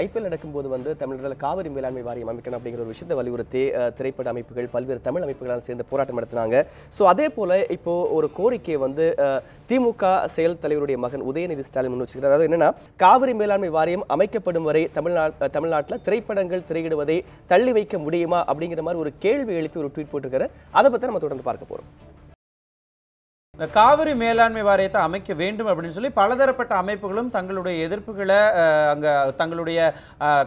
IPL நடக்கும்போது வந்து தமிழர்கள் காவிரி மேலாண்மை வாரியம் அமைக்கணும் அப்படிங்கிற ஒரு விஷயத்தை வலியுறுத்தி திரைப்பட அமைப்புகள் பல்வேறு தமிழ் அமைப்புகளால் சேர்ந்து போராட்டம் நடத்தினாங்க. ஸோ அதே போல இப்போ ஒரு கோரிக்கை வந்து திமுக செயல் தலைவருடைய மகன் உதயநிதி ஸ்டாலின் முன் வச்சுக்கிறார் அதாவது என்னன்னா காவிரி மேலாண்மை வாரியம் அமைக்கப்படும் வரை தமிழ்நாட் தமிழ்நாட்டில் திரைப்படங்கள் திரையிடுவதை தள்ளி வைக்க முடியுமா அப்படிங்கிற மாதிரி ஒரு கேள்வி எழுப்பி ஒரு ட்வீட் போட்டிருக்காரு. அதை பற்றி நம்ம தொடர்ந்து பார்க்க போகிறோம் இந்த காவிரி மேலாண்மை வாரியத்தை அமைக்க வேண்டும் அப்படின்னு சொல்லி பலதரப்பட்ட அமைப்புகளும் தங்களுடைய எதிர்ப்புகளை அங்கே தங்களுடைய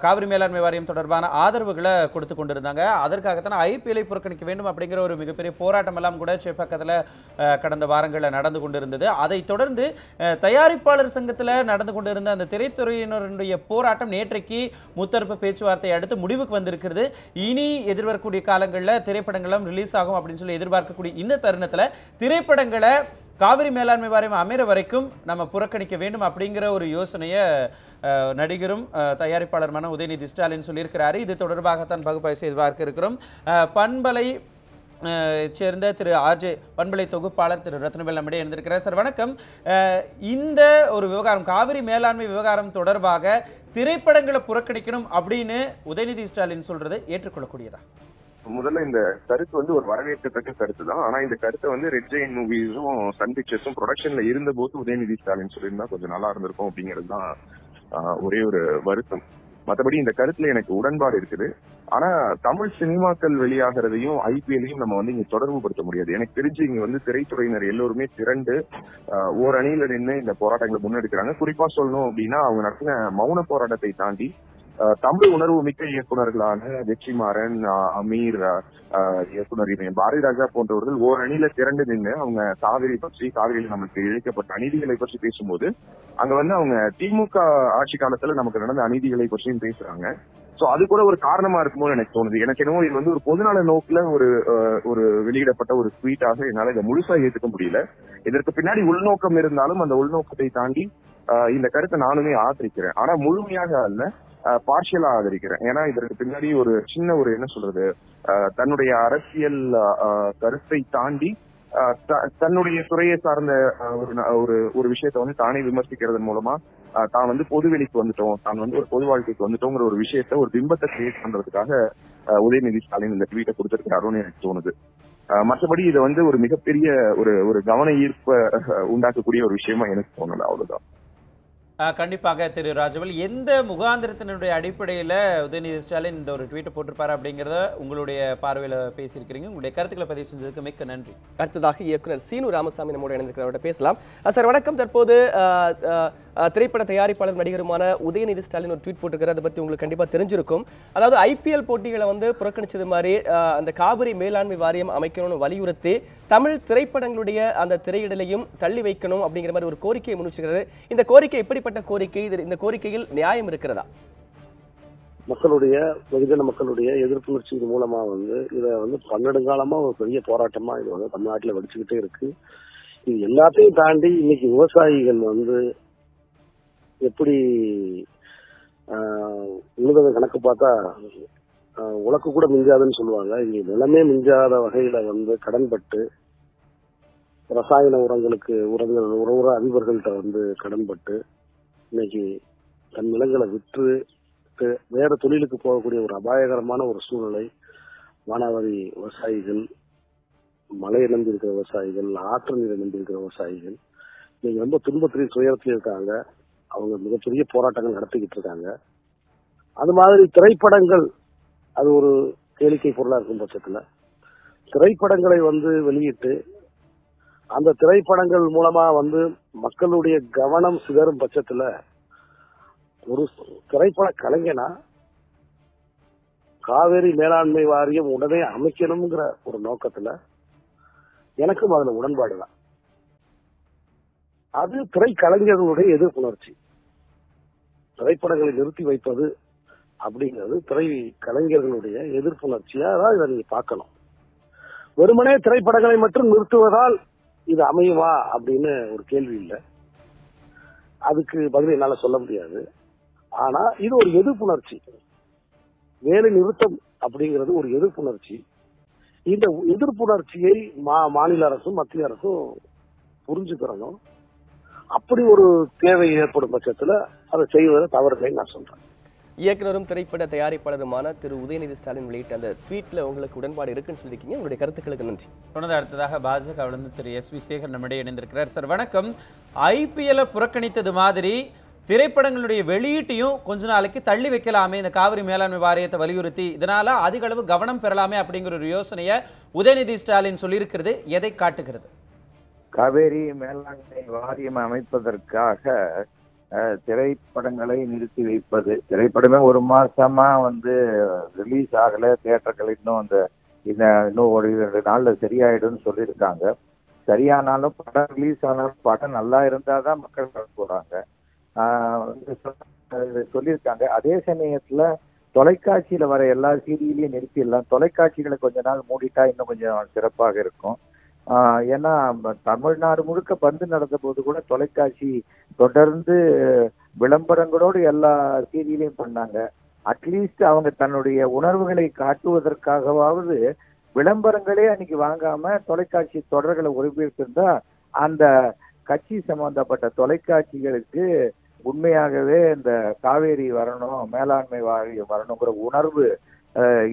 காவிரி மேலாண்மை வாரியம் தொடர்பான ஆதரவுகளை கொடுத்து கொண்டிருந்தாங்க. அதற்காகத்தான் ஐபிஎல்லை புறக்கணிக்க வேண்டும் அப்படிங்கிற ஒரு மிகப்பெரிய போராட்டம் எல்லாம் கூட சேப்பாக்கத்தில் கடந்த வாரங்களில் நடந்து கொண்டிருந்தது. அதை தொடர்ந்து தயாரிப்பாளர் சங்கத்தில் நடந்து கொண்டிருந்த அந்த திரைத்துறையினருடைய போராட்டம் நேற்றைக்கு முத்தரப்பு பேச்சுவார்த்தை அடுத்து முடிவுக்கு வந்திருக்கிறது. இனி எதிர்வரக்கூடிய காலங்களில் திரைப்படங்களும் ரிலீஸ் ஆகும் அப்படின்னு சொல்லி எதிர்பார்க்கக்கூடிய இந்த தருணத்தில் திரைப்படங்களை காவிரி மேலாண்மை வாரியம் அமைற வரைக்கும் நம்ம புறக்கணிக்க வேண்டும் அப்படிங்கிற ஒரு யோசனையை நடிகரும் தயாரிப்பாளருமான உதயநிதி ஸ்டாலின் சொல்லியிருக்கிறாரு. இது தொடர்பாகத்தான் பகுப்பாய்வு செய்து பார்க்க இருக்கிறோம். பண்பலை சேர்ந்த திரு ஆர்ஜே பண்பலை தொகுப்பாளர் திரு ரத்னவேல் நம்மிடையே இருந்திருக்கிறார் சார் வணக்கம். இந்த ஒரு விவகாரம் காவிரி மேலாண்மை விவகாரம் தொடர்பாக திரைப்படங்களை புறக்கணிக்கணும் அப்படின்னு உதயநிதி ஸ்டாலின் சொல்றது ஏற்றுக்கொள்ளக்கூடியதா? முதல்ல இந்த கருத்து வந்து ஒரு வரவேற்கத்தக்க கருத்து தான். ஆனா இந்த கருத்தை வந்து ரெட் ஜெயின் மூவிஸும் சன் பிக்சர்ஸும் ப்ரொடக்ஷன்ல இருந்த போது உதயநிதி ஸ்டாலின் சொல்லியிருந்தா கொஞ்சம் நல்லா இருந்திருக்கும் அப்படிங்கிறது தான் ஒரே ஒரு வருத்தம். மற்றபடி இந்த கருத்துல எனக்கு உடன்பாடு இருக்குது. ஆனா தமிழ் சினிமாக்கள் வெளியாகிறதையும் ஐபிஎல்லையும் நம்ம வந்து இங்க தொடர்பு படுத்த முடியாது. எனக்கு தெரிஞ்சு இங்க வந்து திரைத்துறையினர் எல்லோருமே திரண்டு ஓரணியில ஓர் நின்று இந்த போராட்டங்களை முன்னெடுக்கிறாங்க. குறிப்பா சொல்லணும் அப்படின்னா அவங்க நடத்தின மௌன போராட்டத்தை தாண்டி தமிழ் உணர்வு மிக்க இயக்குனர்களான வெற்றிமாறன் அமீர் இயக்குனர் இவன் பாரதி ராஜா போன்றவர்கள் ஓர் அணியில திரண்டு நின்று அவங்க காவிரி பற்றி காவிரியில் நமக்கு இழைக்கப்பட்ட அநீதிகளை பற்றி பேசும்போது அங்க வந்து அவங்க திமுக ஆட்சி காலத்துல நமக்கு நடந்த அநீதிகளை பற்றியும் பேசுறாங்க. சோ அது கூட ஒரு காரணமா இருக்குமோ எனக்கு தோணுது. எனக்கு என்னவோ இது வந்து ஒரு பொதுநல நோக்குல ஒரு ஒரு வெளியிடப்பட்ட ஒரு ட்வீட்டாக என்னால இதை முழுசா ஏத்துக்க முடியல. இதற்கு பின்னாடி உள்நோக்கம் இருந்தாலும் அந்த உள்நோக்கத்தை தாண்டி இந்த கருத்தை நானுமே ஆதரிக்கிறேன். ஆனா முழுமையாக அல்ல. பார்ஷியலா ஆதரிக்கிறேன். ஏன்னா இதற்கு பின்னாடி ஒரு சின்ன ஒரு என்ன சொல்றது ஆஹ், தன்னுடைய அரசியல் ஆஹ், கருத்தை தாண்டி ஆஹ், த- தன்னுடைய துறையை சார்ந்த ஒரு ஒரு விஷயத்த விஷயத்தை வந்து தானே விமர்சிக்கிறதன் மூலமா தான் வந்து பொதுவெளிக்கு வந்துட்டோம். தான் வந்து ஒரு பொது வாழ்க்கைக்கு வந்துட்டோங்கிற ஒரு விஷயத்த ஒரு பிம்பத்தை கிரியேட் பண்றதுக்காக உதயநிதி ஸ்டாலின் இந்த ட்வீட்டை கொடுத்திருக்காருன்னு எனக்கு தோணுது. ஆஹ், மற்றபடி இதை வந்து ஒரு மிகப்பெரிய ஒரு ஒரு கவன ஈர்ப்ப உண்டாக்கக்கூடிய ஒரு விஷயமா எனக்கு தோணல. அவ்வளவுதான். கண்டிப்பாக திரு ராஜவல் எந்த முகாந்திரத்தினுடைய அடிப்படையில் உதயநிதி ஸ்டாலின் இந்த ஒரு ட்வீட்டை போட்டிருப்பார் அப்படிங்கிறத உங்களுடைய பார்வையில் பேசியிருக்கிறீங்க. உங்களுடைய கருத்துக்களை பதிவு செஞ்சதுக்கு மிக்க நன்றி. அடுத்ததாக இயக்குனர் சீனு ராமசாமி நம்மோடு இணைந்திருக்கிறவர்கிட்ட பேசலாம். சார் வணக்கம். தற்போது திரைப்பட தயாரிப்பாளர் நடிகருமான உதயநிதி ஸ்டாலின் ஒரு ட்வீட் போட்டிருக்காரு. அதை பத்தி உங்களுக்கு கண்டிப்பா தெரிஞ்சிருக்கும். அதாவது ஐபிஎல் போட்டிகளை வந்து புறக்கணிச்சது மாதிரி அந்த காவிரி மேலாண்மை வாரியம் அமைக்கணும்னு வலியுறுத்தி தமிழ் திரைப்படங்களுடைய அந்த திரையிடலையும் தள்ளி வைக்கணும் அப்படிங்கிற மாதிரி ஒரு கோரிக்கையை முன்வச்சிருக்கிறது இந்த கோரிக்கை எப்படிப்பட்ட கோரிக்கை? இது இந்த கோரிக்கையில் நியாயம் இருக்கிறதா? மக்களுடைய வெகுஜன மக்களுடைய எதிர்ப்புணர்ச்சியின் மூலமா வந்து இதை வந்து பன்னெடுங்காலமா ஒரு பெரிய போராட்டமா இது வந்து தமிழ்நாட்டுல வெடிச்சுக்கிட்டே இருக்கு. இது எல்லாத்தையும் தாண்டி இன்னைக்கு விவசாயிகள் வந்து எப்படி ஆஹ், உழுதத கணக்கு பார்த்தா ஆஹ், உலக்கு கூட மிஞ்சாதுன்னு சொல்லுவாங்க. இங்க நிலமே மிஞ்சாத வகையில வந்து கடன்பட்டு ரசாயன உரங்களுக்கு உரங்கள் உர அதிபர்கள்ட்ட வந்து கடன்பட்டு இன்னைக்கு தன் நிலங்களை விற்று வேற தொழிலுக்கு போகக்கூடிய ஒரு அபாயகரமான ஒரு சூழ்நிலை மானாவாரி விவசாயிகள் மலையை நம்பியிருக்கிற விவசாயிகள் ஆற்று நீரை நம்பியிருக்கிற விவசாயிகள் இன்னைக்கு ரொம்ப துன்பத்திலையும் துயரத்திலையும் இருக்காங்க. அவங்க மிகப்பெரிய போராட்டங்கள் நடத்திக்கிட்டு இருக்காங்க. அது மாதிரி திரைப்படங்கள் அது ஒரு கேளிக்கை பொருளா இருக்கும் பட்சத்துல. திரைப்படங்களை வந்து வெளியிட்டு அந்த திரைப்படங்கள் மூலமா வந்து மக்களுடைய கவனம் சிதறும் பட்சத்துல ஒரு திரைப்பட கலைஞனா காவேரி மேலாண்மை வாரியம் உடனே அமைக்கணுங்கிற ஒரு நோக்கத்துல எனக்கும் அதுல உடன்பாடு தான் அது திரைக்கலைஞர்களுடைய எதிர்ப்புணர்ச்சி. திரைப்படங்களை நிறுத்தி வைப்பது அப்படிங்கிறது திரை கலைஞர்களுடைய எதிர்ப்புணர்ச்சியா தான் இதை நீங்க பார்க்கணும். வெறுமனே திரைப்படங்களை மட்டும் நிறுத்துவதால் இது அமையுமா அப்படின்னு ஒரு கேள்வி இல்லை. அதுக்கு பதில் என்னால சொல்ல முடியாது. ஆனா இது ஒரு எதிர்ப்புணர்ச்சி. வேலை நிறுத்தம் அப்படிங்கிறது ஒரு எதிர்ப்புணர்ச்சி. இந்த எதிர்ப்புணர்ச்சியை மா மாநில அரசும் மத்திய அரசும் புரிஞ்சுக்கிறணும். அப்படி ஒரு தேவை ஏற்படும் பட்சத்துல அதை செய்வதை தவறில்லைன்னு நான் சொல்றேன். இயக்குனரும் திரைப்பட தயாரிப்பாளருமான திரு உதயநிதி ஸ்டாலின் வெளியிட்ட அந்த ட்வீட்ல உங்களுக்கு உடன்பாடு இருக்குன்னு சொல்லியிருக்கீங்க. உங்களுடைய கருத்துக்களுக்கு நன்றி. தொடர்ந்து அடுத்ததாக பாஜகவிலிருந்து திரு எஸ் வி சேகர் நம்மிடையே இணைந்திருக்கிறார். சார் வணக்கம். ஐபிஎல்லை புறக்கணித்தது மாதிரி திரைப்படங்களுடைய வெளியீட்டையும் கொஞ்ச நாளைக்கு தள்ளி வைக்கலாமே இந்த காவிரி மேலாண்மை வாரியத்தை வலியுறுத்தி. இதனால அதிக அளவு கவனம் பெறலாமே அப்படிங்கிற ஒரு யோசனையை உதயநிதி ஸ்டாலின் சொல்லியிருக்கிறது. எதை காட்டுகிறது? காவேரி மேலாண்மை வாரியம் அமைப்பதற்காக திரைப்படங்களை நிறுத்தி வைப்பது. திரைப்படமே ஒரு மாசமா வந்து ரிலீஸ் ஆகல. தியேட்டர்கள் இன்னும் அந்த இந்த இன்னும் ஒரு ரெண்டு நாள்ல சரியாயிடும்னு சொல்லியிருக்காங்க. சரியானாலும் படம் ரிலீஸ் ஆனாலும் படம் நல்லா இருந்தாதான் மக்கள் வர போறாங்க. வந்து சொல்லியிருக்காங்க. அதே சமயத்துல தொலைக்காட்சியில வர எல்லா சீரியலையும் நிறுத்திடலாம். தொலைக்காட்சிகளை கொஞ்ச நாள் மூடிட்டா இன்னும் கொஞ்சம் சிறப்பாக இருக்கும். ஏன்னா தமிழ்நாடு முழுக்க பந்து நடந்த போது கூட தொலைக்காட்சி தொடர்ந்து விளம்பரங்களோடு எல்லா சீரியலையும் பண்ணாங்க. அட்லீஸ்ட் அவங்க தன்னுடைய உணர்வுகளை காட்டுவதற்காகவாவது விளம்பரங்களே அன்னைக்கு வாங்காம தொலைக்காட்சி தொடர்களை ஒளிபரப்பியிருந்தா அந்த கட்சி சம்பந்தப்பட்ட தொலைக்காட்சிகளுக்கு உண்மையாகவே இந்த காவேரி வரணும் மேலாண்மை வாரியம் வரணுங்கிற உணர்வு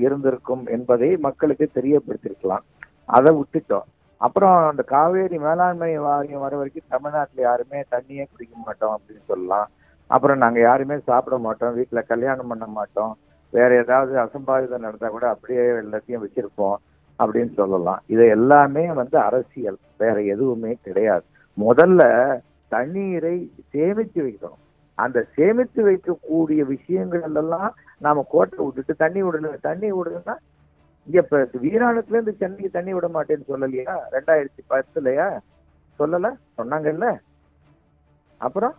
இருந்திருக்கும் என்பதை மக்களுக்கு தெரியப்படுத்திருக்கலாம். அதை விட்டுட்டோம். அப்புறம் அந்த காவேரி மேலாண்மை வாரியம் வர வரைக்கும் தமிழ்நாட்டில் யாருமே தண்ணியே குடிக்க மாட்டோம் அப்படின்னு சொல்லலாம். அப்புறம் நாங்கள் யாருமே சாப்பிட மாட்டோம். வீட்டில் கல்யாணம் பண்ண மாட்டோம். வேற ஏதாவது அசம்பாவிதம் நடந்தால் கூட அப்படியே எல்லாத்தையும் வச்சிருப்போம் அப்படின்னு சொல்லலாம். இது எல்லாமே வந்து அரசியல். வேற எதுவுமே கிடையாது. முதல்ல தண்ணீரை சேமித்து வைக்கணும். அந்த சேமித்து வைக்கக்கூடிய விஷயங்கள் எல்லாம் நாம கோட்டை விட்டுட்டு தண்ணி விடல தண்ணி விடுதுன்னா இங்க இப்ப வீராணத்துல இருந்து சென்னைக்கு தண்ணி விட மாட்டேன்னு சொல்லலையா? ரெண்டாயிரத்தி பத்துலயா? சொல்லல? சொன்னாங்கல்ல அப்புறம்?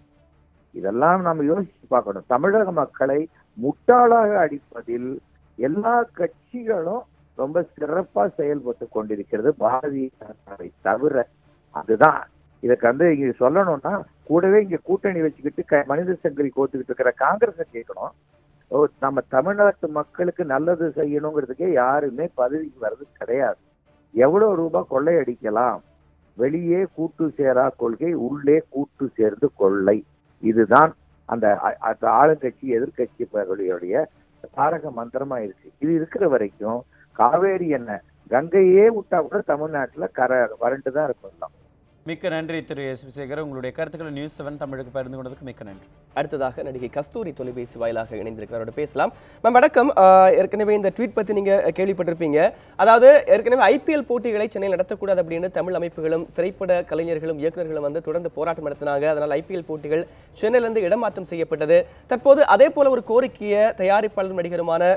இதெல்லாம் நம்ம யோசிச்சு பார்க்கணும். தமிழக மக்களை முட்டாளாக அடிப்பதில் எல்லா கட்சிகளும் ரொம்ப சிறப்பா செயல்பட்டு கொண்டிருக்கிறது பாரதிய ஜனதாவை தவிர அதுதான். இதுக்கு வந்து இங்க சொல்லணும்னா கூடவே இங்க கூட்டணி வச்சுக்கிட்டு மனித சங்கரி கோத்துக்கிட்டு இருக்கிற காங்கிரஸை கேட்கணும். நம்ம தமிழ்நாட்டு மக்களுக்கு நல்லது செய்யணுங்கிறதுக்கே யாருமே பதவிக்கு வர்றது கிடையாது. எவ்வளவு ரூபாய் கொள்ளையடிக்கலாம்? வெளியே கூட்டு சேரா கொள்கை உள்ளே கூட்டு சேர்ந்து கொள்ளை. இதுதான் அந்த அந்த ஆளுங்கட்சி எதிர்கட்சிகளுடைய தாரக மந்திரமா இருக்கு இது இருக்கிற வரைக்கும் காவேரி என்ன கங்கையே விட்டா கூட தமிழ்நாட்டுல கரை வறண்டு தான் இருக்கும் எல்லாம். மிக்க நன்றி திரு எஸ் சேகர் உங்களுடைய கருத்துக்களை நியூஸ் செவன் தமிழுக்கு பகிர்ந்து கொண்டதுக்கு மிக்க நன்றி. அடுத்ததாக நடிகை கஸ்தூரி தொலைபேசி வாயிலாக இணைந்திருக்கிறாரோட பேசலாம். மேம் வணக்கம். ஏற்கனவே இந்த ட்வீட் பத்தி நீங்க கேள்விப்பட்டிருப்பீங்க. அதாவது ஏற்கனவே ஐபிஎல் போட்டிகளை சென்னையில் நடத்தக்கூடாது அப்படின்னு தமிழ் அமைப்புகளும் திரைப்பட கலைஞர்களும் இயக்குநர்களும் வந்து தொடர்ந்து போராட்டம் நடத்தினாங்க. அதனால் ஐபிஎல் போட்டிகள் சென்னையிலிருந்து இடமாற்றம் செய்யப்பட்டது. தற்போது அதே போல ஒரு கோரிக்கையை தயாரிப்பாளர் நடிகருமான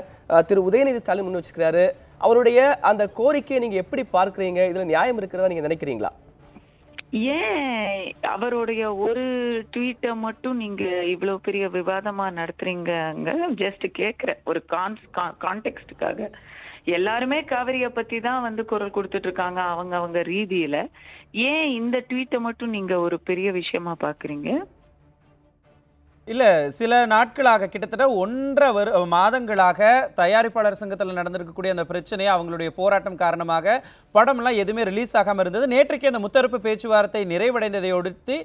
திரு உதயநிதி ஸ்டாலின் முன் வச்சிருக்கிறாரு. அவருடைய அந்த கோரிக்கையை நீங்க எப்படி பார்க்கறீங்க? இதுல நியாயம் இருக்கிறதா நீங்க நினைக்கிறீங்களா? ஏன் அவருடைய ஒரு ட்வீட்டை மட்டும் நீங்க இவ்வளவு பெரிய விவாதமா நடத்துறீங்க ஜஸ்ட் கேக்குறேன். ஒரு கான்ஸ் கான்டெக்ஸ்டுக்காக எல்லாருமே காவிரியை பத்தி தான் வந்து குரல் கொடுத்துட்டு இருக்காங்க அவங்க அவங்க ரீதியில. ஏன் இந்த ட்வீட்டை மட்டும் நீங்க ஒரு பெரிய விஷயமா பாக்குறீங்க? இல்லை சில நாட்களாக கிட்டத்தட்ட ஒன்றரை வரு மாதங்களாக தயாரிப்பாளர் சங்கத்தில் நடந்திருக்கக்கூடிய அந்த பிரச்சனையை அவங்களுடைய போராட்டம் காரணமாக படம்லாம் எதுவுமே ரிலீஸ் ஆகாமல் இருந்தது. நேற்றைக்கு அந்த முத்தரப்பு பேச்சுவார்த்தை நிறைவடைந்ததை ஒடுத்து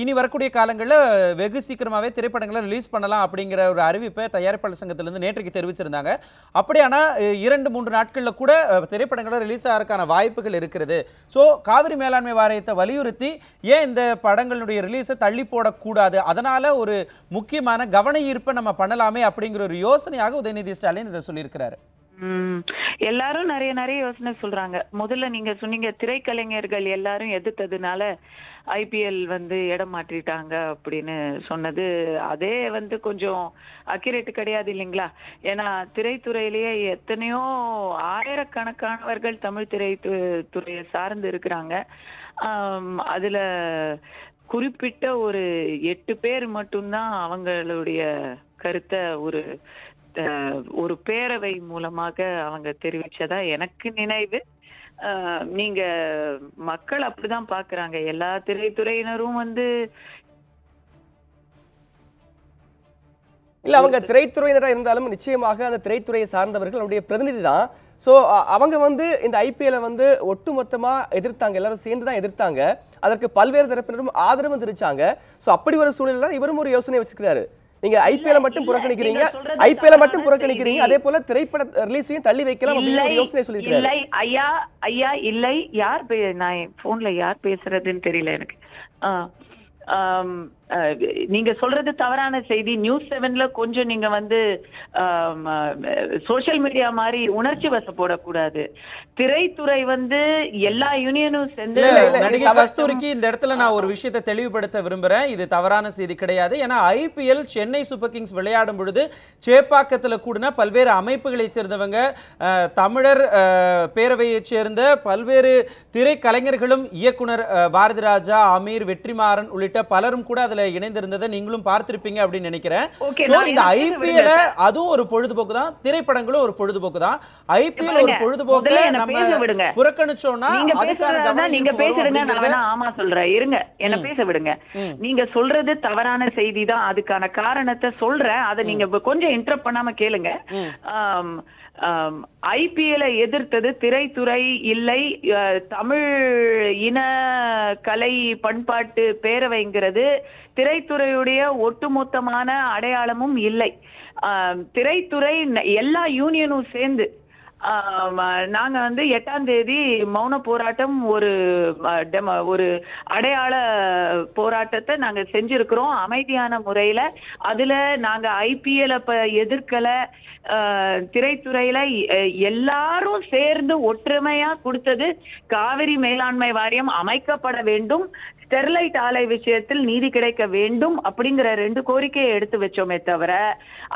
இனி வரக்கூடிய காலங்களில் வெகு சீக்கிரமாகவே திரைப்படங்களை ரிலீஸ் பண்ணலாம் அப்படிங்கிற ஒரு அறிவிப்பை தயாரிப்பாளர் சங்கத்திலிருந்து நேற்றைக்கு தெரிவிச்சிருந்தாங்க. அப்படியானா இரண்டு மூன்று நாட்களில் கூட திரைப்படங்களை ரிலீஸ் ஆகிறதுக்கான வாய்ப்புகள் இருக்கிறது. ஸோ காவிரி மேலாண்மை வாரியத்தை வலியுறுத்தி ஏன் இந்த படங்களுடைய ரிலீஸை தள்ளி போடக்கூடாது? அதனால் ஒரு முக்கியமான கவன ஈர்ப்பை நம்ம பண்ணலாமே அப்படிங்கிற ஒரு யோசனையாக உதயநிதி ஸ்டாலின் இதை சொல்லியிருக்கிறாரு. எல்லாரும் நிறைய நிறைய யோசனை சொல்றாங்க. முதல்ல நீங்க சொன்னீங்க திரைக்கலைஞர்கள் எல்லாரும் எதிர்த்ததுனால ஐபிஎல் வந்து இடம் மாற்றிட்டாங்க அப்படின்னு சொன்னது. அதே வந்து கொஞ்சம் அக்யூரேட் கிடையாது இல்லைங்களா? ஏன்னா திரைத்துறையிலேயே எத்தனையோ ஆயிரக்கணக்கானவர்கள் தமிழ் திரை துறையை சார்ந்து இருக்கிறாங்க. அதுல குறிப்பிட்ட ஒரு எட்டு பேர் மட்டும்தான் அவங்களுடைய கருத்தை ஒரு ஒரு பேரவை மூலமாக அவங்க தெரிவிச்சதா எனக்கு நினைவு. நீங்க மக்கள் அப்படிதான் பாக்குறாங்க. எல்லா திரைத்துறையினரும் வந்து இல்ல அவங்க திரைத்துறையினராக இருந்தாலும் நிச்சயமாக அந்த திரைத்துறையை சார்ந்தவர்கள் அவருடைய பிரதிநிதி தான் ஸோ அவங்க வந்து இந்த ஐபிஎல்லை வந்து ஒட்டுமொத்தமா எதிர்த்தாங்க. எல்லாரும் சேர்ந்து தான் எதிர்த்தாங்க. அதற்கு பல்வேறு தரப்பினரும் ஆதரவும் தெரிவிச்சாங்க. ஸோ அப்படி ஒரு சூழலில் இவரும் ஒரு யோசனை வச்சுக்கிறாரு. நீங்க ஐபிஎல் மட்டும் புறக்கணிக்கிறீங்க. ஐபிஎல் மட்டும் புறக்கணிக்கிறீங்க. அதே போல திரைப்பட ரிலீஸையும் தள்ளி வைக்கலாம் அப்படின்னு ஒரு யோசனை சொல்லியிருக்காரு இல்லை ஐயா ஐயா இல்லை. யார் நான் போன்ல யார் பேசுறதுன்னு தெரியல எனக்கு. நீங்க சொல்றது தவறான செய்தி. நியூஸ் செவன்ல கொஞ்சம் நீங்க வந்து சோஷியல் மீடியா மாதிரி உணர்ச்சி வசப்படக்கூடாது திரைத்துறை வந்து எல்லா யூனியனும் சேர்ந்து நடிகை கஸ்தூரிக்கு இந்த இடத்துல நான் ஒரு விஷயத்தை தெளிவுபடுத்த விரும்புறேன். இது தவறான செய்தி கிடையாது. ஏன்னா ஐபிஎல் சென்னை சூப்பர் கிங்ஸ் விளையாடும் பொழுது சேப்பாக்கத்துல கூடின பல்வேறு அமைப்புகளைச் சேர்ந்தவங்க தமிழர் பேரவையைச் சேர்ந்த பல்வேறு திரைக்கலைஞர்களும் இயக்குனர் அஹ், பாரதி ராஜா அமீர் வெற்றிமாறன் உள்ளிட்ட பலரும் கூட அதுல இணைந்திருந்ததை நீங்களும் பார்த்திருப்பீங்க அப்படின்னு நினைக்கிறேன். இந்த ஐபிஎல் அதுவும் ஒரு பொழுதுபோக்கு தான். திரைப்படங்களும் ஒரு பொழுதுபோக்கு தான். ஐபிஎல் ஒரு பொழுதுபோக்கு நம்ம. புறக்கணிச்சோம்னா நீங்க அதுக்கான கவனம் நீங்க பேசுறீங்க நான் ஆமா சொல்றேன். இருங்க என்ன பேச விடுங்க. நீங்க சொல்றது தவறான செய்தி தான். அதுக்கான காரணத்தை சொல்றேன். அதை நீங்க கொஞ்சம் இன்டரப்ட் பண்ணாம கேளுங்க. ம். ஐபிஎல்லை எதிர்த்தது திரைத்துறை இல்லை தமிழ் இன கலை பண்பாட்டு பேரவைங்கிறது திரைத்துறையுடைய ஒட்டுமொத்தமான அடையாளமும் இல்லை திரைத்துறை எல்லா யூனியனும் சேர்ந்து நாங்க வந்து எட்டாம் தேதி மௌன போராட்டம் ஒரு டெம- ஒரு அடையாள போராட்டத்தை நாங்க செஞ்சிருக்கிறோம் அமைதியான முறையில. அதுல நாங்க ஐபிஎல் அப்ப எதிர்க்கல திரைத்துறையில எல்லாரும் சேர்ந்து ஒற்றுமையா கொடுத்தது காவிரி மேலாண்மை வாரியம் அமைக்கப்பட வேண்டும். ஸ்டெர்லைட் ஆலை விஷயத்தில் நீதி கிடைக்க வேண்டும் அப்படிங்கிற ரெண்டு கோரிக்கையை எடுத்து வச்சோமே தவிர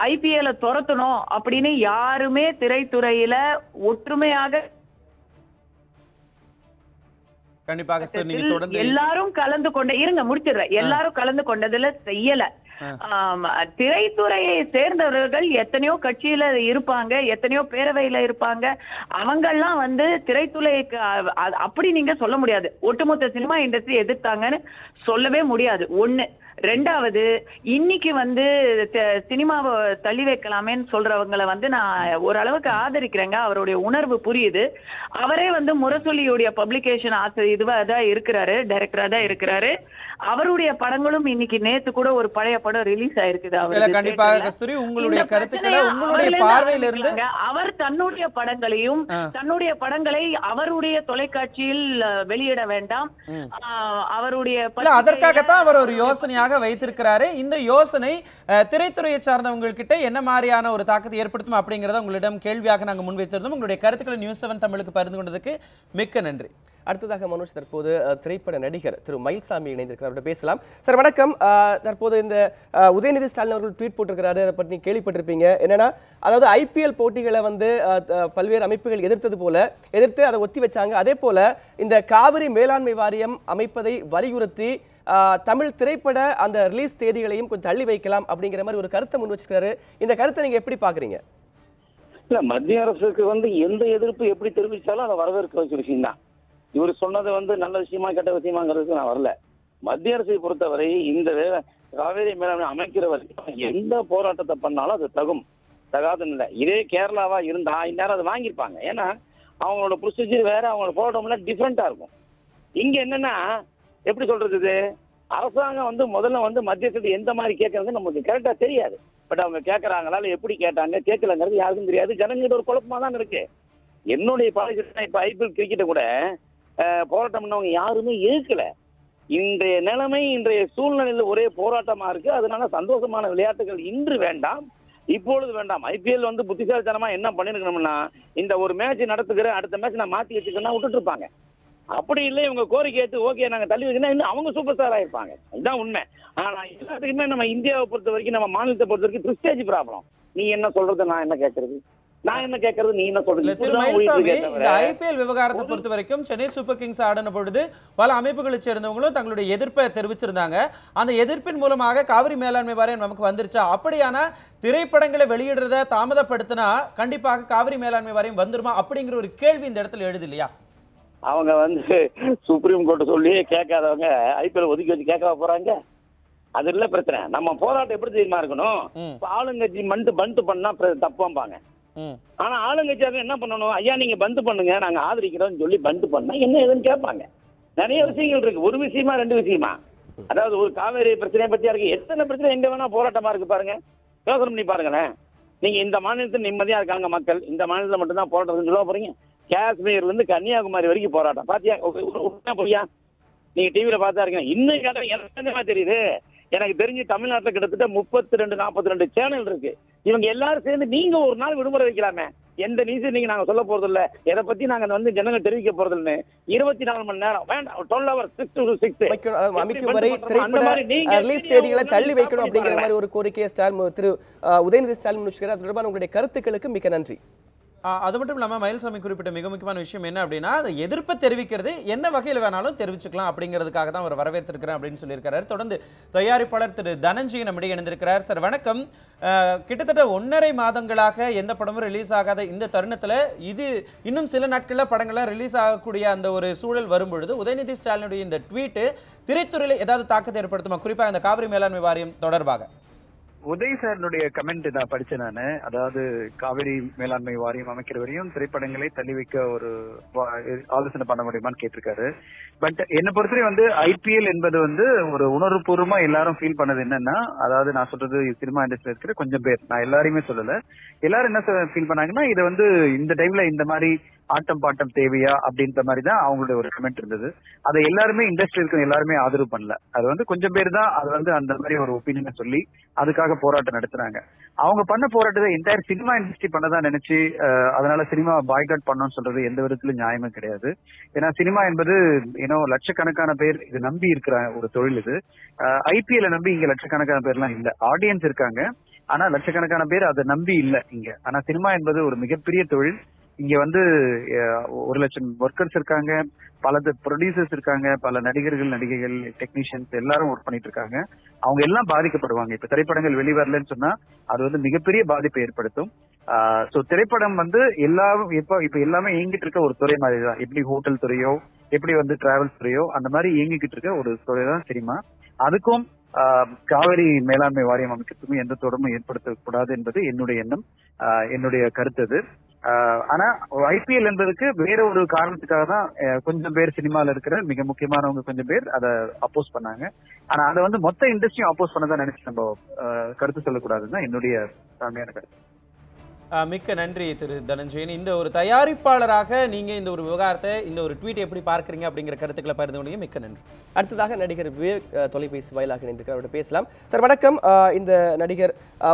ஐபிஎல துரத்தணும் அப்படின்னு யாருமே திரைத்துறையில ஒற்றுமையாக கண்டிப்பாக நீங்க தொடர்ந்து எல்லாரும் கலந்து கொண்ட இருங்க முடிச்சிடுறேன். எல்லாரும் கலந்து கொண்டதுல செய்யல. திரைத்துறையை சேர்ந்தவர்கள் எத்தனையோ கட்சியில இருப்பாங்க எத்தனையோ பேரவையில இருப்பாங்க. அவங்கெல்லாம் வந்து திரைத்துறைக்கு அப்படி நீங்க சொல்ல முடியாது. ஒட்டுமொத்த சினிமா இண்டஸ்ட்ரி எதிர்த்தாங்கன்னு சொல்லவே முடியாது. ஒண்ணு. ரெண்டாவது இன்னைக்கு வந்து சினிமாவை தள்ளி வைக்கலாமேன்னு சொல்றவங்களை வந்து நான் ஓரளவுக்கு ஆதரிக்கிறேங்க அவருடைய உணர்வு புரியுது அவரே வந்து முரசொலியுடைய பப்ளிகேஷன் ஆசை இதுவா தான் இருக்கிறாரு டைரக்டரா தான் இருக்கிறாரு அவருடைய படங்களும் இன்னைக்கு நேத்து கூட ஒரு பழைய படம் ரிலீஸ் ஆயிருக்குது அவருக்கு கண்டிப்பாக. கஸ்தூரி உங்களுடைய கருத்துக்களை உங்களுடைய பார்வையில இருந்து. அவர் தன்னுடைய படங்களையும். தன்னுடைய படங்களை அவருடைய தொலைக்காட்சியில் வெளியிட வேண்டாம் அவருடைய அதற்காகத்தான் அவர் ஒரு யோசனையாக வைத்திருக்கிறாரு. இந்த யோசனை திரைத்துறையை சார்ந்தவங்க கிட்ட என்ன மாதிரியான ஒரு தாக்கத்தை ஏற்படுத்தும் அப்படிங்கறத உங்களிடம் கேள்வியாக நாங்கள் முன்வைத்திருந்தோம். உங்களுடைய கருத்துக்களை நியூஸ் செவன் தமிழுக்கு பகிர்ந்து கொண்டதுக்கு மிக்க நன்றி. அடுத்ததாக மனோஜ் தற்போது திரைப்பட நடிகர் திரு மயில்சாமி இணைந்திருக்கிறார். அவர்கிட்ட பேசலாம். சார் வணக்கம். அஹ், தற்போது இந்த உதயநிதி ஸ்டாலின் அவர்கள் ட்வீட் போட்டிருக்கிறாரு. அதை பற்றி கேள்விப்பட்டிருப்பீங்க. என்னன்னா அதாவது ஐபிஎல் போட்டிகளை வந்து பல்வேறு அமைப்புகள் எதிர்த்தது போல எதிர்த்து அதை ஒத்தி வச்சாங்க. அதே போல இந்த காவிரி மேலாண்மை வாரியம் அமைப்பதை வலியுறுத்தி தமிழ் திரைப்பட அந்த ரிலீஸ் தேதிகளையும் கொஞ்சம் தள்ளி வைக்கலாம் அப்படிங்கிற மாதிரி ஒரு கருத்தை முன் வச்சுக்கிறாரு இந்த கருத்தை நீங்க எப்படி பாக்குறீங்க இல்ல மத்திய அரசுக்கு வந்து எந்த எதிர்ப்பு எப்படி தெரிவிச்சாலும் அதை வரவேற்க வச்ச விஷயம் தான். இவர் சொன்னது வந்து நல்ல விஷயமா கெட்ட விஷயமாங்கிறதுக்கு நான் வரல. மத்திய அரசை பொறுத்தவரை இந்த காவேரி மேலாண்மை அமைக்கிற வரைக்கும் எந்த போராட்டத்தை பண்ணாலும் அது தகும் தகாத நிலை. இதே கேரளாவா இருந்தா இந்நேரம் அதை வாங்கியிருப்பாங்க. ஏன்னா அவங்களோட ப்ரொசீஜர் வேற அவங்களோட போராட்டம்லாம் டிஃப்ரெண்டா இருக்கும். இங்க என்னன்னா எப்படி சொல்றது இது? அரசாங்கம் வந்து முதல்ல வந்து மத்தியஸ்தத்தை எந்த மாதிரி கேட்கறது நமக்கு கரெக்டா தெரியாது. பட் அவங்க கேட்கறாங்களா இல்ல எப்படி கேட்டாங்க கேட்கலங்கிறது யாருக்கும் தெரியாது. ஜனங்கிட்ட ஒரு குழப்பமா தான் இருக்கு. என்னுடைய பாலிசி இப்ப ஐபிஎல் கிரிக்கெட்டை கூட போராட்டம் பண்ணவங்க யாருமே ஏற்கல இன்றைய நிலைமை இன்றைய சூழ்நிலையில ஒரே போராட்டமா இருக்கு. அதனால சந்தோஷமான விளையாட்டுகள் இன்று வேண்டாம் இப்பொழுது வேண்டாம். ஐபிஎல் வந்து புத்திசாலித்தனமா என்ன பண்ணிருக்கணும்னா இந்த ஒரு மேட்ச் நடத்துக்கிற அடுத்த மேட்ச் நான் மாத்தி வச்சுக்கணும்னா விட்டுட்டு இருப்பாங்க. அப்படி இல்லை இவங்க கோரிக்கை ஏற்று ஓகே நாங்க தள்ளி வைக்கணும் இன்னும் அவங்க சூப்பர் ஸ்டார் ஆயிருப்பாங்க. இதுதான் உண்மை. ஆனா எல்லாத்துக்குமே நம்ம இந்தியாவை பொறுத்த வரைக்கும் நம்ம மாநிலத்தை பொறுத்த வரைக்கும் பிரிஸ்டேஜ் ப்ராப்ளம் நீ என்ன சொல்றது நான் என்ன கேட்கறது நான் என்ன கேட்கறது நீ என்ன சொல்றது? ஐபிஎல் விவகாரத்தை பொறுத்த வரைக்கும் சென்னை சூப்பர் கிங்ஸ் ஆடின பொழுது பல அமைப்புகளை சேர்ந்தவங்களும் தங்களுடைய எதிர்ப்பை தெரிவிச்சிருந்தாங்க. அந்த எதிர்ப்பின் மூலமாக காவிரி மேலாண்மை வாரியம் நமக்கு வந்துருச்சா? அப்படியான திரைப்படங்களை வெளியிடுறத தாமதப்படுத்தினா கண்டிப்பாக காவிரி மேலாண்மை வாரியம் வந்துருமா? அப்படிங்கிற ஒரு கேள்வி இந்த இடத்துல எழுது இல்லையா? அவங்க வந்து சுப்ரீம் கோர்ட் சொல்லி கேட்காதவங்க ஐபிஎல் ஒதுக்கி வச்சு கேட்க போறாங்க? அது இல்ல பிரச்சனை. நம்ம போராட்டம் எப்படி தெரியுமா இருக்கணும். இப்ப ஆளுங்கட்சி மண்டு பண்டு பண்ணா தப்பாம்பாங்க. ஆனா ஆளுங்கட்சியாக என்ன பண்ணணும்? ஐயா நீங்க பந்து பண்ணுங்க நாங்க ஆதரிக்கிறோம்னு சொல்லி பந்து பண்ணா என்ன ஏதுன்னு கேட்பாங்க. நிறைய விஷயங்கள் இருக்கு. ஒரு விஷயமா ரெண்டு விஷயமா? அதாவது ஒரு காவேரி பிரச்சனை பத்தியா இருக்கு? எத்தனை பிரச்சனை எங்க வேணா போராட்டமா இருக்கு பாருங்க. யோசனை பண்ணி பாருங்களேன். நீங்க இந்த மாநிலத்தில் நிம்மதியா இருக்காங்க மக்கள். இந்த மாநிலத்தில் மட்டும்தான் போராட்டம் சொல்ல போறீங்க. காஷ்மீர்ல இருந்து கன்னியாகுமரி வரைக்கும் போராட்டம். பாத்தியா? உண்மையா பொய்யா நீங்க டிவியில பார்த்தா இருக்கீங்க. இன்னும் கேட்டா எனக்கு தெரியுது? எனக்கு தெரிஞ்சு தமிழ்நாட்டுல கிட்டத்தட்ட முப்பத்தி ரெண்டு நாற்பத்தி ரெண்டு சேனல் இருக்கு. இவங்க எல்லாரும் சேர்ந்து நீங்க ஒரு நாள் விடுமுறை வைக்கலாமே. எந்த நியூஸும் நீங்க நாங்க சொல்ல போறது இல்ல எதை பத்தி நாங்க வந்து ஜனங்கள் தெரிவிக்க போறது இல்லைன்னு இருபத்தி நாலு மணி நேரம். வேண்டாம். Twelve hour six to six அமைக்கும் வரை திரைப்பட ரிலீஸ் தேதிகளை தள்ளி வைக்கணும் அப்படிங்கிற மாதிரி ஒரு கோரிக்கையை ஸ்டாலின் திரு உதயநிதி ஸ்டாலின் முன்வச்சிருக்காரு அது தொடர்பான உங்களுடைய கருத்துக்களுக்கு மிக்க நன்றி. அது மட்டும் இல்லாமல் மயில்சாமி குறிப்பிட்ட மிக முக்கியமான விஷயம் என்ன அப்படின்னா அதை எதிர்ப்பை தெரிவிக்கிறது என்ன வகையில் வேணாலும் தெரிவிச்சுக்கலாம் அப்படிங்கிறதுக்காக தான் அவர் வரவேற்றிருக்கிறேன் அப்படின்னு சொல்லியிருக்காரு தொடர்ந்து தயாரிப்பாளர் திரு தனஞ்சய் நம்மிடையே இணைந்திருக்கிறார். சார் வணக்கம். கிட்டத்தட்ட ஒன்றரை மாதங்களாக எந்த படமும் ரிலீஸ் ஆகாத இந்த தருணத்தில் இது இன்னும் சில நாட்களில் படங்கள்லாம் ரிலீஸ் ஆகக்கூடிய அந்த ஒரு சூழல் வரும்பொழுது உதயநிதி ஸ்டாலினுடைய இந்த ட்வீட்டு திரைத்துறையில் ஏதாவது தாக்கத்தை ஏற்படுத்துமா? குறிப்பாக இந்த காவிரி மேலாண்மை வாரியம் தொடர்பாக. உதய் சாரனுடைய கமெண்ட் நான் படிச்சேன் நானு. அதாவது காவிரி மேலாண்மை வாரியம் அமைக்கிற வரையும் திரைப்படங்களை தள்ளி வைக்க ஒரு வா- ஆலோசனை பண்ண முடியுமான்னு கேட்டிருக்காரு. பட் என்னை பொறுத்தவரை வந்து ஐபிஎல் என்பது வந்து ஒரு உணர்வுபூர்வமா எல்லாரும் ஃபீல் பண்ணது என்னன்னா அதாவது நான் சொல்றது சினிமா இண்டஸ்ட்ரியில் இருக்கிற கொஞ்சம் பேர். நான் எல்லாரையுமே சொல்லல. எல்லாரும் என்ன ஃபீல் பண்ணாங்கன்னா இதை வந்து இந்த டைம்ல இந்த மாதிரி ஆட்டம் பாட்டம் தேவையா அப்படின்ற மாதிரி தான் அவங்களுடைய ஒரு கமெண்ட் இருந்தது. அதை எல்லாருமே இண்டஸ்ட்ரி இருக்கிற எல்லாருமே ஆதரவு பண்ணல. அது வந்து கொஞ்சம் பேர் தான் அது வந்து அந்த மாதிரி ஒரு ஒப்பீனியனை சொல்லி அதுக்காக போராட்டம் நடத்துனாங்க. அவங்க பண்ண போராட்டத்தை என்டையர் சினிமா இண்டஸ்ட்ரி பண்ணதான் நினைச்சு அதனால சினிமா பாய்காட் பண்ணணும்னு சொல்றது எந்த விதத்துல நியாயமே கிடையாது. ஏன்னா சினிமா என்பது ஏன்னோ லட்சக்கணக்கான பேர் இது நம்பி இருக்கிற ஒரு தொழில் இது. ஐபிஎல் நம்பி இங்க லட்சக்கணக்கான பேர்லாம் இல்ல. ஆடியன்ஸ் இருக்காங்க. ஆனா லட்சக்கணக்கான பேர் அதை நம்பி இல்ல இங்க. ஆனா சினிமா என்பது ஒரு மிகப்பெரிய தொழில். இங்க வந்து ஒரு லட்சம் ஒர்க்கர்ஸ் இருக்காங்க. பல ப்ரொடியூசர்ஸ் இருக்காங்க. பல நடிகர்கள் நடிகைகள் டெக்னீஷியன்ஸ் எல்லாரும் ஒர்க் பண்ணிட்டு இருக்காங்க அவங்க எல்லாம் பாதிக்கப்படுவாங்க. இப்ப திரைப்படங்கள் வெளிவரலன்னு சொன்னா அது வந்து மிகப்பெரிய பாதிப்பை ஏற்படுத்தும். சோ திரைப்படம் வந்து எல்லாரும் இப்ப இப்ப எல்லாமே இயங்கிட்டு இருக்க ஒரு துறை மாதிரி தான் எப்படி ஹோட்டல் துறையோ எப்படி வந்து டிராவல்ஸ் துறையோ அந்த மாதிரி இயங்கிக்கிட்டு இருக்க ஒரு துறை தான் சினிமா. அதுக்கும் ஆஹ், காவிரி மேலாண்மை வாரியம் அமைக்கிறதுக்கும் எந்த தொடர்பும் ஏற்படுத்தக்கூடாது என்பது என்னுடைய எண்ணம். ஆஹ், என்னுடைய கருத்து அது. ஆனா ஐபிஎல் என்பதற்கு வேற ஒரு காரணத்துக்காக தான் கொஞ்சம் பேர் சினிமால இருக்கிற மிக முக்கியமானவங்க கொஞ்சம் பேர் அதை அப்போஸ் பண்ணாங்க. ஆனா அதை வந்து மொத்த இண்டஸ்ட்ரியும் அப்போஸ் பண்ணதான் நினைச்சு நம்ம கருத்து சொல்லக்கூடாதுன்னு என்னுடைய தாழ்மையான கருத்து. மிக்க நன்றி திரு தனஞ்சயன். இந்த ஒரு தயாரிப்பாளராக நீங்க இந்த ஒரு விவகாரத்தை இந்த ஒரு ட்வீட் எப்படி பார்க்கறீங்க அப்படிங்கிற கருத்துக்களை பகிர்ந்து கொண்டீங்க. மிக்க நன்றி. அடுத்ததாக நடிகர் விவேக் தொலைபேசி வாயிலாக இணைந்திருக்கிறார். அவர்கிட்ட பேசலாம். சார் வணக்கம். இந்த நடிகர்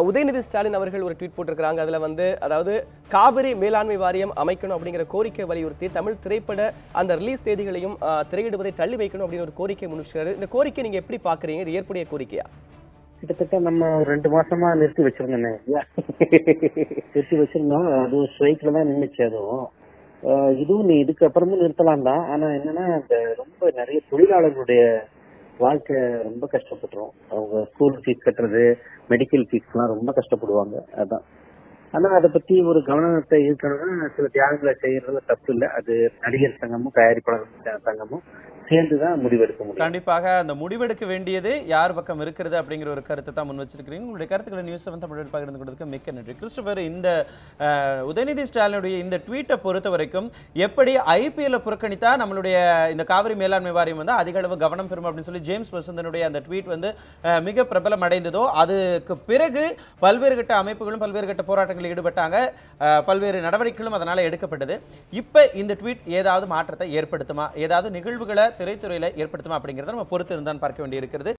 உதயநிதி ஸ்டாலின் அவர்கள் ஒரு ட்வீட் போட்டிருக்கிறாங்க. அதுல வந்து அதாவது காவிரி மேலாண்மை வாரியம் அமைக்கணும் அப்படிங்கிற கோரிக்கை வலியுறுத்தி தமிழ் திரைப்பட அந்த ரிலீஸ் தேதிகளையும் அஹ், திரையிடுவதை தள்ளி வைக்கணும் அப்படின்னு ஒரு கோரிக்கை முன்னிச்சிருக்காரு இந்த கோரிக்கை நீங்க எப்படி பார்க்குறீங்க? இது ஏற்புடைய கோரிக்கையா? கிட்டத்தட்ட நம்ம ஒரு ரெண்டு மாசமா நிறுத்தி வச்சிருந்தோம். நிறுத்தி வச்சிருந்தோம். அது ஸ்ட்ரைக்ல தான் நின்றுச்சு அதுவும். இதுவும் நீ இதுக்கு அப்புறமும் நிறுத்தலாம் தான். ஆனா என்னன்னா இந்த ரொம்ப நிறைய தொழிலாளர்களுடைய வாழ்க்கை ரொம்ப கஷ்டப்பட்டுரும். அவங்க ஸ்கூல் ஃபீஸ் கட்டுறது மெடிக்கல் ஃபீஸ்லாம் ரொம்ப கஷ்டப்படுவாங்க. அதான். ஆனா அதை பத்தி ஒரு கவனத்தை ஈர்க்கணும்னா சில தியாகங்களை செய்யறது தப்பு இல்லை. அது நடிகர் சங்கமும் தயாரிப்பாளர் சங்கமும் சேர்ந்துதான் முடிவெடுக்க முடியும். கண்டிப்பாக அந்த முடிவெடுக்க வேண்டியது யார் பக்கம் இருக்கிறது அப்படிங்கிற ஒரு கருத்தை தான் முன் வச்சிருக்கிறீங்க உங்களுடைய கருத்துக்களை நியூஸ் செவன் தமிழ் பகிர்ந்து கொடுத்ததுக்கு மிக்க நன்றி. கிறிஸ்டபர் இந்த உதயநிதி ஸ்டாலினுடைய இந்த ட்வீட்டை பொறுத்த வரைக்கும் எப்படி ஐபிஎல்ல புறக்கணித்தா நம்மளுடைய இந்த காவிரி மேலாண்மை வாரியம் வந்து அதிக அளவு கவனம் பெறும் அப்படின்னு சொல்லி ஜேம்ஸ் வசந்தனுடைய அந்த ட்வீட் வந்து மிக பிரபலம் அடைந்ததோ அதுக்கு பிறகு பல்வேறு கட்ட அமைப்புகளும் பல்வேறு கட்ட போராட்டங்களில் ஈடுபட்டாங்க. பல்வேறு நடவடிக்கைகளும் அதனால் எடுக்கப்பட்டது. இப்போ இந்த ட்வீட் ஏதாவது மாற்றத்தை ஏற்படுத்துமா? ஏதாவது நிகழ்வுகளை திரைத்துறையில் ஏற்படுத்துமா அப்படிங்கிறத நம்ம பொறுத்து இருந்தான் பார்க்க வேண்டியிருக்கிறது.